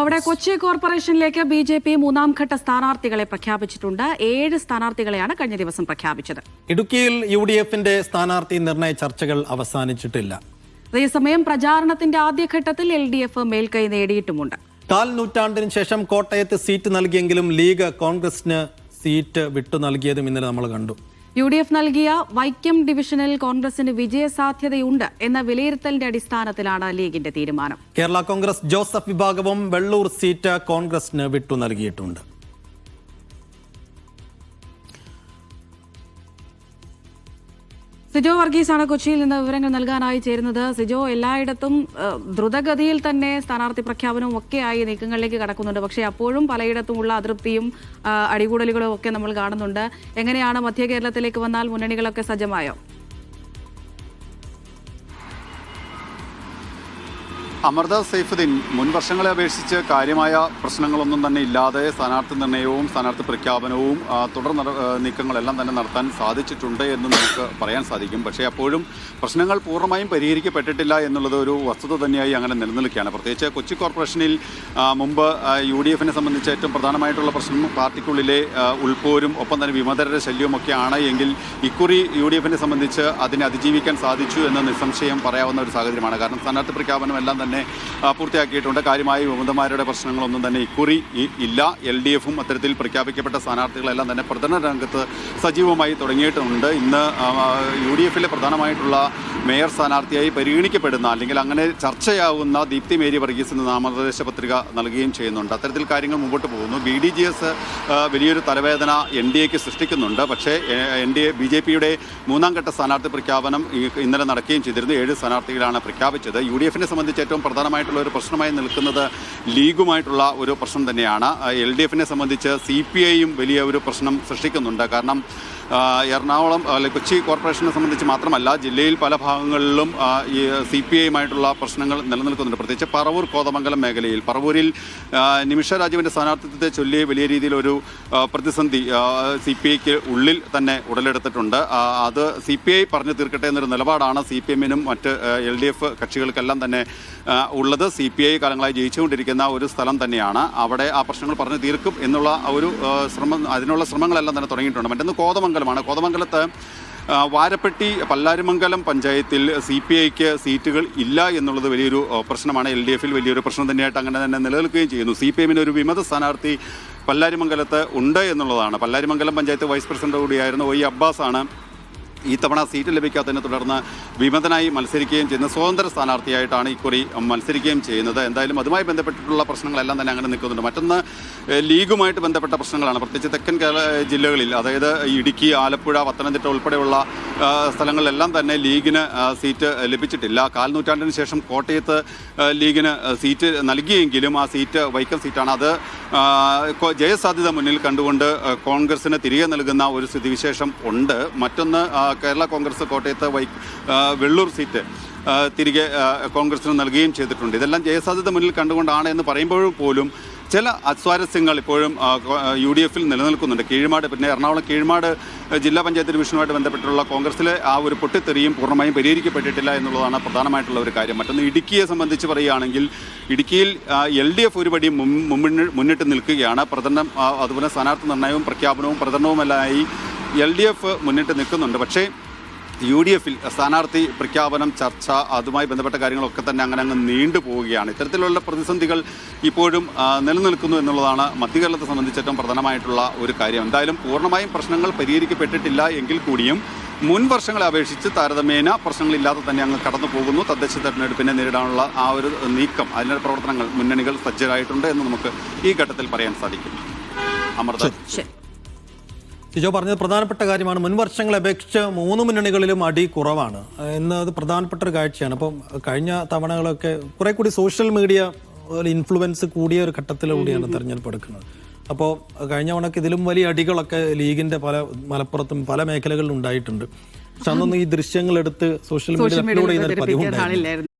അവിടെ കൊച്ചി കോർപ്പറേഷനിലേക്ക് B J P മൂന്നാം ഘട്ട സ്ഥാനാർത്ഥികളെ പ്രഖ്യാപിച്ചിട്ടുണ്ട്. ഏഴ് സ്ഥാനാർത്ഥികളെയാണ് കഴിഞ്ഞ ദിവസം പ്രഖ്യാപിച്ചത്. ഇടുക്കിയിൽ യു ഡി എഫിന്റെ സ്ഥാനാർത്ഥി നിർണയ ചർച്ചകൾ അവസാനിച്ചിട്ടില്ല. അതേസമയം പ്രചാരണത്തിന്റെ ആദ്യഘട്ടത്തിൽ എൽ ഡി എഫ് മേൽക്കൈ നേടിയിട്ടുമുണ്ട്. കാൽ നൂറ്റാണ്ടിന് ശേഷം കോട്ടയത്ത് സീറ്റ് നൽകിയെങ്കിലും ലീഗ് കോൺഗ്രസിന് സീറ്റ് വിട്ടു നൽകിയതും ഇന്നലെ നമ്മൾ കണ്ടു. യു ഡി എഫ് നൽകിയ വൈക്കം ഡിവിഷനിൽ കോൺഗ്രസിന് വിജയസാധ്യതയുണ്ട് എന്ന വിലയിരുത്തലിന്റെ അടിസ്ഥാനത്തിലാണ് ലീഗിന്റെ തീരുമാനം. കേരള കോൺഗ്രസ് ജോസഫ് വിഭാഗവും വെള്ളൂർ സീറ്റ് കോൺഗ്രസിന് വിട്ടു നൽകിയിട്ടുണ്ട്. സിജോ വർഗീസാണ് കൊച്ചിയിൽ നിന്ന് വിവരങ്ങൾ നൽകാനായി ചേരുന്നത്. സിജോ എല്ലായിടത്തും ദ്രുതഗതിയിൽ തന്നെ സ്ഥാനാർത്ഥി പ്രഖ്യാപനവും ഒക്കെയായി നീക്കങ്ങളിലേക്ക് കടക്കുന്നുണ്ട്. പക്ഷേ അപ്പോഴും പലയിടത്തുമുള്ള അതൃപ്തിയും അടികൂടലുകളും ഒക്കെ നമ്മൾ കാണുന്നുണ്ട്. എങ്ങനെയാണ് മധ്യ കേരളത്തിലേക്ക് വന്നാൽ മുന്നണികളൊക്കെ സജ്ജമായോ? അമൃത സൈഫുദ്ദീൻ മുൻ വർഷങ്ങളെ അപേക്ഷിച്ച് കാര്യമായ പ്രശ്നങ്ങളൊന്നും തന്നെ ഇല്ലാതെ സ്ഥാനാർത്ഥി നിർണയവും സ്ഥാനാർത്ഥി പ്രഖ്യാപനവും തുടർ നീക്കങ്ങളെല്ലാം തന്നെ നടത്താൻ സാധിച്ചിട്ടുണ്ട് എന്ന് നമുക്ക് പറയാൻ സാധിക്കും. പക്ഷേ അപ്പോഴും പ്രശ്നങ്ങൾ പൂർണമായും പരിഹരിക്കപ്പെട്ടിട്ടില്ല എന്നുള്ളത് ഒരു വസ്തുത തന്നെയായി അങ്ങനെ നിലനിൽക്കുകയാണ്. പ്രത്യേകിച്ച് കൊച്ചി കോർപ്പറേഷനിൽ മുമ്പ് യു ഡി എഫിനെ സംബന്ധിച്ച് ഏറ്റവും പ്രധാനമായിട്ടുള്ള പ്രശ്നം പാർട്ടിക്കുള്ളിലെ ഉൾപ്പോരും ഒപ്പം തന്നെ വിമതരുടെ ശല്യവും ആണ് എങ്കിൽ ഇക്കുറി യു ഡി എഫിനെ സംബന്ധിച്ച് അതിനെ അതിജീവിക്കാൻ സാധിച്ചു എന്ന് നിസ്സംശയം പറയാവുന്ന ഒരു സാഹചര്യമാണ്. കാരണം സ്ഥാനാർത്ഥി പ്രഖ്യാപനം എല്ലാം തന്നെ പൂർത്തിയാക്കിയിട്ടുണ്ട്. കാര്യമായ വിമതന്മാരുടെ പ്രശ്നങ്ങളൊന്നും തന്നെ ഇക്കുറി ഇല്ല. എൽ ഡി എഫും അത്തരത്തിൽ പ്രഖ്യാപിക്കപ്പെട്ട സ്ഥാനാർത്ഥികളെല്ലാം തന്നെ പ്രചരണ രംഗത്ത് സജീവമായി തുടങ്ങിയിട്ടുണ്ട്. ഇന്ന് യു ഡി എഫിലെ പ്രധാനമായിട്ടുള്ള മേയർ സ്ഥാനാർത്ഥിയായി പരിഗണിക്കപ്പെടുന്ന അല്ലെങ്കിൽ അങ്ങനെ ചർച്ചയാവുന്ന ദീപ്തി മേരി വർഗീസിന് നാമനിർദ്ദേശ പത്രിക നൽകുകയും ചെയ്യുന്നുണ്ട്. അത്തരത്തിൽ കാര്യങ്ങൾ മുമ്പോട്ട് പോകുന്നു. ബി ഡി ജി എസ് വലിയൊരു തലവേദന എൻ ഡി എക്ക് സൃഷ്ടിക്കുന്നുണ്ട്. പക്ഷേ N D A B J പിയുടെ മൂന്നാം ഘട്ട സ്ഥാനാർത്ഥി പ്രഖ്യാപനം ഇന്നലെ നടക്കുകയും ചെയ്തിരുന്നു. ഏഴ് സ്ഥാനാർത്ഥികളാണ് പ്രഖ്യാപിച്ചത്. യു ഡി എഫിനെ സംബന്ധിച്ച് ഏറ്റവും പ്രധാനമായിട്ടുള്ള ഒരു പ്രശ്നമായി നിൽക്കുന്നത് ലീഗുമായിട്ടുള്ള ഒരു പ്രശ്നം തന്നെയാണ്. എൽ ഡി എഫിനെ സംബന്ധിച്ച് സി പി ഐയും വലിയ ഒരു പ്രശ്നം സൃഷ്ടിക്കുന്നുണ്ട്. കാരണം എറണാകുളം അല്ലെ കൊച്ചി കോർപ്പറേഷനെ സംബന്ധിച്ച് മാത്രമല്ല ജില്ലയിൽ പല ഭാഗങ്ങളിലും ഈ സി പി ഐയുമായിട്ടുള്ള പ്രശ്നങ്ങൾ നിലനിൽക്കുന്നുണ്ട്. പ്രത്യേകിച്ച് പറവൂർ കോതമംഗലം മേഖലയിൽ. പറവൂരിൽ നിമിഷ രാജുവിന്റെ സ്ഥാനാർത്ഥിത്വത്തെ ചൊല്ലി വലിയ രീതിയിലൊരു ഒരു പ്രതിസന്ധി സി പി ഐക്ക് ഉള്ളിൽ തന്നെ ഉടലെടുത്തിട്ടുണ്ട്. അത് സി പി ഐ പറഞ്ഞു തീർക്കട്ടെ എന്നൊരു നിലപാടാണ് സി പി എമ്മിനും മറ്റ് എൽ ഡി എഫ് കക്ഷികൾക്കെല്ലാം തന്നെ ഉള്ളത്. സി പി ഐ കാലങ്ങളായി ജയിച്ചുകൊണ്ടിരിക്കുന്ന ഒരു സ്ഥലം തന്നെയാണ്. അവിടെ ആ പ്രശ്നങ്ങൾ പറഞ്ഞു തീർക്കും എന്നുള്ള ഒരു ശ്രമം അതിനുള്ള ശ്രമങ്ങളെല്ലാം തന്നെ തുടങ്ങിയിട്ടുണ്ട്. മറ്റൊന്ന് കോതമംഗലമാണ്. കോതമംഗലത്ത് വാരപ്പെട്ടി പല്ലാരിമംഗലം പഞ്ചായത്തിൽ സി പി ഐക്ക് സീറ്റുകൾ ഇല്ല എന്നുള്ളത് വലിയൊരു പ്രശ്നമാണ്. എൽ ഡി എഫിൽ വലിയൊരു പ്രശ്നം തന്നെയായിട്ട് അങ്ങനെ തന്നെ നിലനിൽക്കുകയും ചെയ്യുന്നു. സി പി എമ്മിന് ഒരു വിമത സ്ഥാനാർത്ഥി പല്ലാരിമംഗലത്ത് ഉണ്ട് എന്നുള്ളതാണ്. പല്ലാരിമംഗലം പഞ്ചായത്ത് വൈസ് പ്രസിഡന്റ് കൂടിയായിരുന്ന ഒ ഇ അബ്ബാസാണ്. ഈ തവണ സീറ്റ് ലഭിക്കാത്തതിനെ തുടർന്ന് വിമതനായി മത്സരിക്കുകയും ചെയ്യുന്ന സ്വതന്ത്ര സ്ഥാനാർത്ഥിയായിട്ടാണ് ഇക്കുറി മത്സരിക്കുകയും ചെയ്യുന്നത്. എന്തായാലും അതുമായി ബന്ധപ്പെട്ടിട്ടുള്ള പ്രശ്നങ്ങളെല്ലാം തന്നെ അങ്ങനെ നിൽക്കുന്നുണ്ട്. മറ്റൊന്ന് ലീഗുമായിട്ട് ബന്ധപ്പെട്ട പ്രശ്നങ്ങളാണ്. പ്രത്യേകിച്ച് തെക്കൻ കേരള ജില്ലകളിൽ അതായത് ഇടുക്കി ആലപ്പുഴ പത്തനംതിട്ട ഉൾപ്പെടെയുള്ള സ്ഥലങ്ങളിലെല്ലാം തന്നെ ലീഗിന് സീറ്റ് ലഭിച്ചിട്ടില്ല. കാൽനൂറ്റാണ്ടിന് ശേഷം കോട്ടയത്ത് ലീഗിന് സീറ്റ് നൽകിയെങ്കിലും ആ സീറ്റ് വൈക്കം സീറ്റാണ്. അത് ജയസാധ്യത മുന്നിൽ കണ്ടുകൊണ്ട് കോൺഗ്രസിന് തിരികെ നൽകുന്ന ഒരു സ്ഥിതിവിശേഷം ഉണ്ട്. മറ്റൊന്ന് കേരള കോൺഗ്രസ് കോട്ടയത്ത് വൈ വെള്ളൂർ സീറ്റ് തിരികെ കോൺഗ്രസിന് നൽകുകയും ചെയ്തിട്ടുണ്ട്. ഇതെല്ലാം ജയസാധ്യത മുന്നിൽ കണ്ടുകൊണ്ടാണ് എന്ന് പറയുമ്പോഴും പോലും ചില അസ്വാരസ്യങ്ങൾ ഇപ്പോഴും യു ഡി എഫിൽ നിലനിൽക്കുന്നുണ്ട്. കീഴ്മാട് പിന്നെ എറണാകുളം കീഴ്മാട് ജില്ലാ പഞ്ചായത്ത് ഡിവിഷനുമായിട്ട് ബന്ധപ്പെട്ടുള്ള കോൺഗ്രസിലെ ആ ഒരു പൊട്ടിത്തെറിയും പൂർണമായും പരിഹരിക്കപ്പെട്ടിട്ടില്ല എന്നുള്ളതാണ് പ്രധാനമായിട്ടുള്ള ഒരു കാര്യം. മറ്റൊന്ന് ഇടുക്കിയെ സംബന്ധിച്ച് പറയുകയാണെങ്കിൽ ഇടുക്കിയിൽ എൽ ഡി എഫ് ഒരുപടി മുന്നിട്ട് നിൽക്കുകയാണ്. പ്രചരണം അതുപോലെ സ്ഥാനാർത്ഥി നിർണയവും പ്രഖ്യാപനവും പ്രചരണവുമെല്ലാമായി എൽ ഡി എഫ് മുന്നിട്ട് നിൽക്കുന്നുണ്ട്. പക്ഷേ യു ഡി എഫിൽ സ്ഥാനാർത്ഥി പ്രഖ്യാപനം ചർച്ച അതുമായി ബന്ധപ്പെട്ട കാര്യങ്ങളൊക്കെ തന്നെ അങ്ങനെ അങ്ങ് നീണ്ടു പോവുകയാണ്. ഇത്തരത്തിലുള്ള പ്രതിസന്ധികൾ ഇപ്പോഴും നിലനിൽക്കുന്നു എന്നുള്ളതാണ് മധ്യകേരളത്തെ സംബന്ധിച്ച് ഏറ്റവും പ്രധാനമായിട്ടുള്ള ഒരു കാര്യം. എന്തായാലും പൂർണമായും പ്രശ്നങ്ങൾ പരിഹരിക്കപ്പെട്ടിട്ടില്ല എങ്കിൽ കൂടിയും മുൻ വർഷങ്ങളെ അപേക്ഷിച്ച് താരതമ്യേന പ്രശ്നങ്ങളില്ലാതെ തന്നെ അങ്ങ് കടന്നു പോകുന്നു. തദ്ദേശ തെരഞ്ഞെടുപ്പിനെ നേരിടാനുള്ള ആ ഒരു നീക്കം അതിന്റെ പ്രവർത്തനങ്ങൾ മുന്നണികൾ സജ്ജരായിട്ടുണ്ട് എന്ന് നമുക്ക് ഈ ഘട്ടത്തിൽ പറയാൻ സാധിക്കും. അമൃത സിജോ പറഞ്ഞത് പ്രധാനപ്പെട്ട കാര്യമാണ്. മുൻ വർഷങ്ങളെ അപേക്ഷിച്ച് മൂന്ന് മുന്നണികളിലും അടി കുറവാണ്. എന്നത് പ്രധാനപ്പെട്ട ഒരു കാഴ്ചയാണ്. അപ്പം കഴിഞ്ഞ തവണകളൊക്കെ കുറെ കൂടി സോഷ്യൽ മീഡിയ ഒരു ഇൻഫ്ലുവൻസ് കൂടിയ ഒരു ഘട്ടത്തിലൂടെയാണ് തെരഞ്ഞെടുപ്പ് എടുക്കുന്നത്. അപ്പോൾ കഴിഞ്ഞ തവണക്ക് ഇതിലും വലിയ അടികളൊക്കെ ലീഗിന്റെ പല മലപ്പുറത്തും പല മേഖലകളിലും ഉണ്ടായിട്ടുണ്ട്. പക്ഷെ അന്നൊന്നും ഈ ദൃശ്യങ്ങൾ എടുത്ത് സോഷ്യൽ മീഡിയ അപ്ലോഡ് ചെയ്യുന്ന പതിവുണ്ടായിരുന്നു